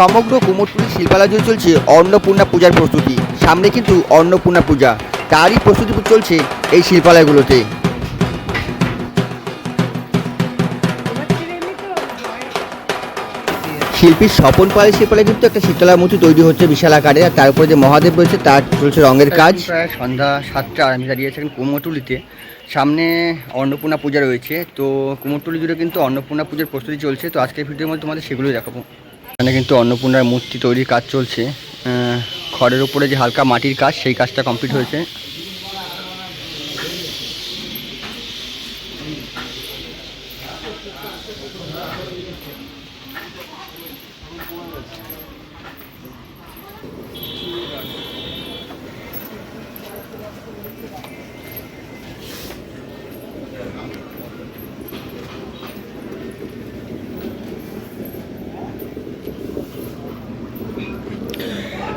সমগ্র কুমোরটুলি শিল্পালয় জুড়ে চলছে অন্নপূর্ণা পূজার প্রস্তুতি। সামনে কিন্তু অন্নপূর্ণা পূজা। তারই প্রস্তুতি চলছে এই শিল্পালয়গুলোতে। শিল্পীর স্বপন পালের শিল্পালয় কিন্তু একটা শীতলার মূর্তি তৈরি হচ্ছে বিশাল আকারে আর তার উপরে যে মহাদেব রয়েছে তার চলছে রঙের কাজ। প্রায় সন্ধ্যা সাতটা আমি দাঁড়িয়ে আছি কুমোরটুলিতে। সামনে অন্নপূর্ণা পূজা রয়েছে তো কুমোরটুলি জুড়ে কিন্তু অন্নপূর্ণা পূজার প্রস্তুতি চলছে। তো আজকের ভিডিওর মধ্যে তোমাদের সেগুলোই দেখাবো। এখানে কিন্তু অন্নপূর্ণার মূর্তি তৈরির কাজ চলছে। খড়ের উপরে যে হালকা মাটির কাজ, সেই কাজটা কমপ্লিট হয়েছে।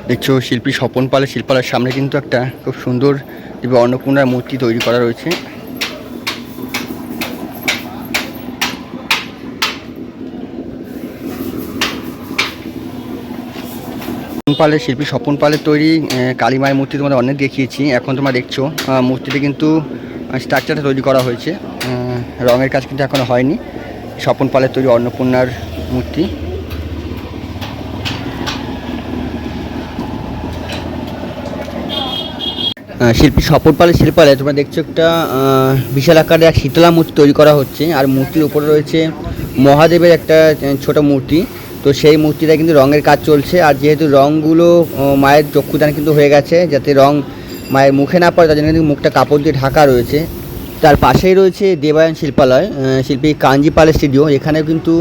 দেখছ শিল্পী স্বপন পালের শিল্পালয়ের সামনে কিন্তু একটা খুব সুন্দর দিবে অন্নপূর্ণার মূর্তি তৈরি করা রয়েছে। পালের শিল্পী স্বপন পালের তৈরি আহ, কালী মায়ের মূর্তি তোমাদের অনেক দেখিয়েছি। এখন তোমরা দেখছ আহ, মূর্তিটা কিন্তু স্ট্রাকচারটা তৈরি করা হয়েছে। রঙের কাজ কিন্তু এখনও হয়নি। স্বপন পালের তৈরি অন্নপূর্ণার মূর্তি। শিল্পী স্বপন পালের শিল্পালয় তোমরা দেখছ একটা বিশাল আকারের এক শীতলা মূর্তি তৈরি করা হচ্ছে। আর মূর্তির উপরে রয়েছে মহাদেবের একটা ছোট মূর্তি। তো সেই মূর্তিটা কিন্তু রঙের কাজ চলছে। আর যেহেতু রঙগুলো মায়ের চক্ষুদান কিন্তু হয়ে গেছে, যাতে রং মায়ের মুখে না পড়ে, তার জন্য কিন্তু মুখটা কাপড় দিয়ে ঢাকা রয়েছে। তার পাশেই রয়েছে দেবায়ন শিল্পালয় শিল্পী কাঞ্জি পালের স্টুডিও এখানেও কিন্তু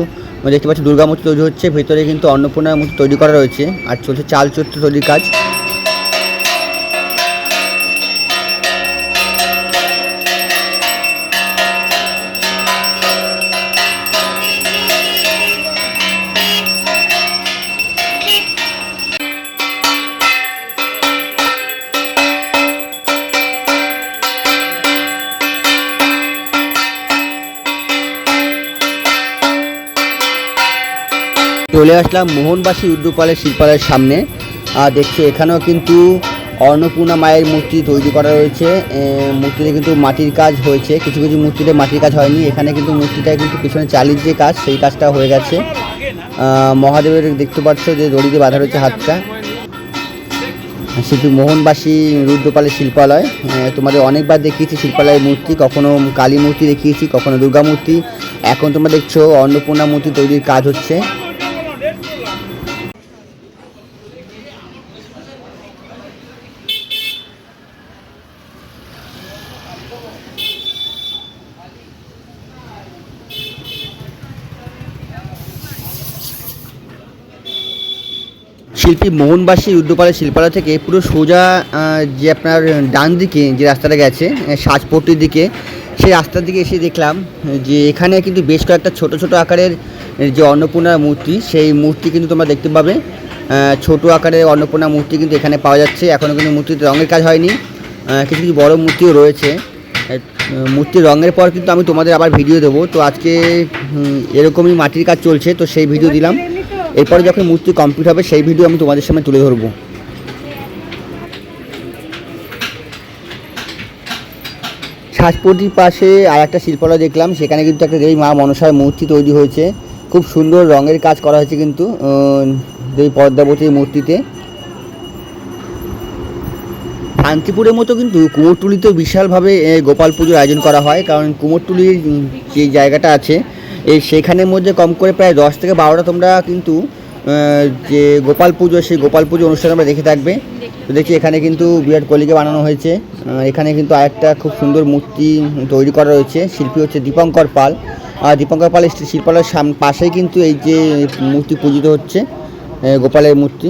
দেখতে পাচ্ছি দুর্গা মূর্তি তৈরি হচ্ছে। ভেতরে কিন্তু অন্নপূর্ণার মূর্তি তৈরি করা রয়েছে। আর চলছে চাল চত্র তৈরির কাজ। চলে আসলাম মোহনবাসী রুদ্রপালের শিল্পালয়ের সামনে। আর দেখছ, এখানেও কিন্তু অন্নপূর্ণা মায়ের মূর্তি তৈরি করা রয়েছে। মূর্তিতে কিন্তু মাটির কাজ হয়েছে। কিছু কিছু মূর্তিতে মাটির কাজ হয়নি। এখানে কিন্তু মূর্তিটা কিন্তু পিছনে চালির যে কাজ, সেই কাজটা হয়ে গেছে। মহাদেবের দেখতে পাচ্ছ যে দড়িতে বাঁধা রয়েছে হাতটা। শিল্পী মোহনবাসী রুদ্রপালের শিল্পালয়। তোমাদের অনেকবার দেখিয়েছি শিল্পালয়ের মূর্তি, কখনো কালী মূর্তি দেখিয়েছি, কখনো দুর্গা মূর্তি। এখন তোমরা দেখছ, অন্নপূর্ণা মূর্তি তৈরির কাজ হচ্ছে। শিল্পী মোহনবাসী রুদ্রপালের শিল্পালয় থেকে পুরো সোজা যে আপনার ডান দিকে যে রাস্তাটা গেছে সাজপট্টির দিকে, সেই রাস্তার দিকে এসে দেখলাম যে এখানে কিন্তু বেশ কয়েকটা ছোট ছোট আকারের যে অন্নপূর্ণার মূর্তি, সেই মূর্তি কিন্তু তোমরা দেখতে পাবে। ছোট আকারের অন্নপূর্ণা মূর্তি কিন্তু এখানে পাওয়া যাচ্ছে। এখনও কিন্তু মূর্তিতে রঙের কাজ হয়নি। কিছু কিছু বড় মূর্তিও রয়েছে। মূর্তির রঙের পর কিন্তু আমি তোমাদের আবার ভিডিও দেবো। তো আজকে এরকমই মাটির কাজ চলছে। তো সেই ভিডিও দিলাম। এরপরে যখন মূর্তি কমপ্লিট হবে, সেই ভিডিও আমি তোমাদের সামনে তুলে ধরবো। সাজপটির পাশে আর একটা শিল্পালয় দেখলাম, সেখানে কিন্তু একটা দেবী মা মনসার মূর্তি তৈরি হয়েছে। খুব সুন্দর রঙের কাজ করা হয়েছে কিন্তু দেবী পদ্মাবতীর মূর্তিতে। শান্তিপুরের মতো কিন্তু কুমোরটুলিতেও বিশালভাবে গোপাল পুজোর আয়োজন করা হয়, কারণ কুমোরটুলির যে জায়গাটা আছে এই সেখানের মধ্যে কম করে প্রায় দশ থেকে বারোটা তোমরা কিন্তু যে গোপাল পুজো, সেই গোপাল পুজো অনুষ্ঠান আমরা দেখে থাকবে। তো দেখছি এখানে কিন্তু বিরাট কোহলিকে বানানো হয়েছে। এখানে কিন্তু আরেকটা খুব সুন্দর মূর্তি তৈরি করা রয়েছে। শিল্পী হচ্ছে দীপঙ্কর পাল। আর দীপঙ্কর পালের শিল্পালয়ের সাম, পাশেই কিন্তু এই যে মূর্তি পূজিত হচ্ছে গোপালের মূর্তি।